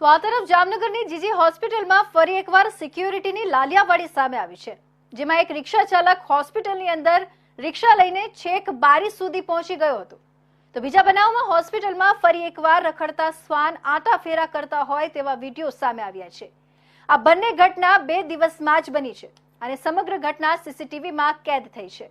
તો આ તરફ જામનગરની જીજી હોસ્પિટલમાં ફરી એકવાર સિક્યુરિટીની લાલિયાવાડી સામે આવી છે, જેમાં એક રિક્ષા ચાલક હોસ્પિટલની અંદર રિક્ષા લઈને છેક બારી સુધી પહોંચી ગયો હતો. તો બીજા બનાવમાં હોસ્પિટલમાં ફરી એકવાર રખડતા શ્વાન આટા ફેરા કરતા હોય તેવા વીડિયો સામે આવ્યા છે. આ બંને ઘટના બે દિવસમાં જ બની છે અને સમગ્ર ઘટના સીસીટીવીમાં કેદ થઈ છે.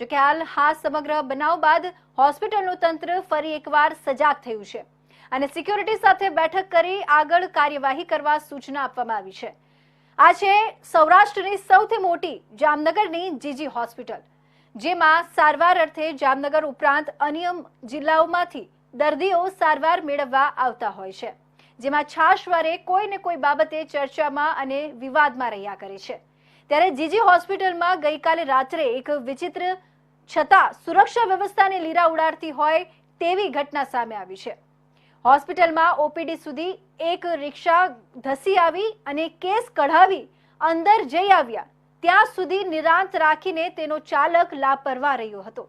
જોકે હાલ હા સમગ્ર બનાવ બાદ હોસ્પિટલનું તંત્ર ફરી એકવાર સજાગ થયું છે. અને સિક્યોરિટી સાથે બેઠક કરી આગળ કાર્યવાહી કરવા સૂચના આપવામાં આવી છે. આ છે સૌરાષ્ટ્રની સૌથી મોટી જામનગરની જીજી હોસ્પિટલ, જેમાં સારવાર અર્થે જામનગર ઉપરાંત અન્ય જિલ્લાઓમાંથી દર્દીઓ સારવાર મેળવવા આવતા હોય છે, જેમાં છાશવારે કોઈ ને કોઈ બાબતે ચર્ચામાં અને વિવાદમાં રહ્યા કરે છે. ત્યારે જીજી હોસ્પિટલમાં ગઈકાલે રાત્રે એક વિચિત્ર છતાં સુરક્ષા વ્યવસ્થાને લીરા ઉડાડતી હોય તેવી ઘટના સામે આવી છે. હોસ્પિટલમાં ઓપીડી સુધી એક રિક્ષા ધસી આવી અને કેસ કઢાવી અંદર જઈ આવ્યા. ત્યાં સુધી નિરાંત રાખીને તેનો ચાલક લાપરવા રહ્યો હતો.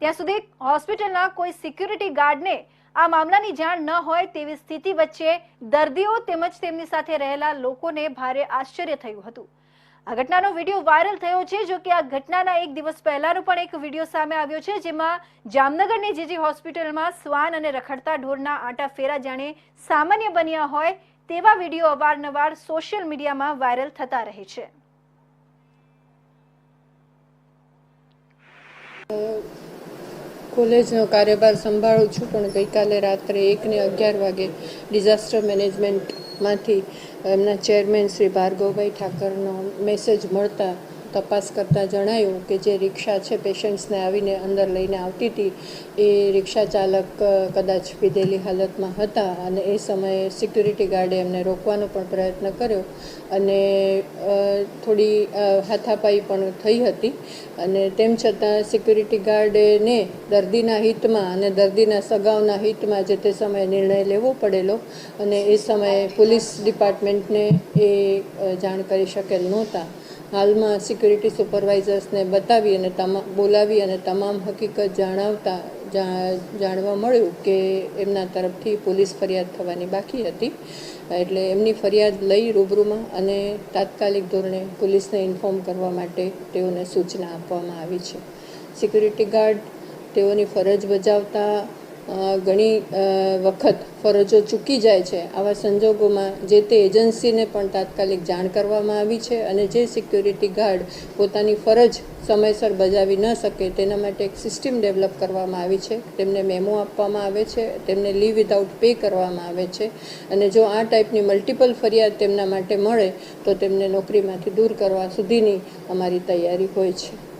ત્યાં સુધી હોસ્પિટલના કોઈ સિક્યુરિટી ગાર્ડને આ મામલાની જાણ ન હોય તેવી સ્થિતિ વચ્ચે દર્દીઓ તેમજ તેમની સાથે રહેલા લોકોને ભારે આશ્ચર્ય થયું હતું. આ ઘટનાનો વીડિયો વાયરલ થયો છે, જો કે આ ઘટનાના એક દિવસ પહેલાનો પણ એક વીડિયો સામે આવ્યો છે, જેમાં જામનગરની જીજી હોસ્પિટલમાં શ્વાન અને રખડતા ઢોરના આટા ફેરા જાણે સામાન્ય બન્યા હોય, તેવા વીડિયો અવારનવાર સોશિયલ મીડિયામાં વાયરલ થતા રહે છે. કોલેજનો કાર્યભાર સંભાળું છું, પણ ગઈકાલે રાત્રે એકને અગિયાર વાગે ડિઝાસ્ટર મેનેજમેન્ટમાંથી એમના ચેરમેન શ્રી ભાર્ગવભાઈ ઠાકરનો મેસેજ મળતા તપાસ કરતાં જણાયું કે જે રિક્ષા છે પેશન્ટ્સને આવીને અંદર લઈને આવતી હતી, એ રિક્ષા ચાલક કદાચ પીધેલી હાલતમાં હતા અને એ સમયે સિક્યુરિટી ગાર્ડે એમને રોકવાનો પણ પ્રયત્ન કર્યો અને થોડી હાથાપાઈ પણ થઈ હતી અને તેમ છતાં સિક્યુરિટી ગાર્ડને દર્દીના હિતમાં અને દર્દીના સગાઉના હિતમાં જે તે સમયે નિર્ણય લેવો પડેલો અને એ સમયે પોલીસ ડિપાર્ટમેન્ટને એ જાણ કરી શકેલ નહોતા. હાલમાં સિક્યુરિટી સુપરવાઇઝર્સને બતાવી અને તમામ બોલાવી અને તમામ હકીકત જણાવતા જાણવા મળ્યું કે એમના તરફથી પોલીસ ફરિયાદ થવાની બાકી હતી. એટલે એમની ફરિયાદ લઈ રૂબરૂમાં અને તાત્કાલિક ધોરણે પોલીસને ઇન્ફોર્મ કરવા માટે તેઓને સૂચના આપવામાં આવી છે. સિક્યુરિટી ગાર્ડ તેઓની ફરજ બજાવતા ઘણી વખત ફરજો ચૂકી જાય છે. આવા સંજોગોમાં જે તે એજન્સીને પણ તાત્કાલિક જાણ કરવામાં આવી છે અને જે સિક્યુરિટી ગાર્ડ પોતાની ફરજ સમયસર બજાવી ન શકે તેના માટે એક સિસ્ટમ ડેવલપ કરવામાં આવી છે. તેમને મેમો આપવામાં આવે છે, તેમને લીવ વિધાઉટ પે કરવામાં આવે છે અને જો આ ટાઈપની મલ્ટિપલ ફરિયાદ તેમના માટે મળે તો તેમને નોકરીમાંથી દૂર કરવા સુધીની અમારી તૈયારી હોય છે.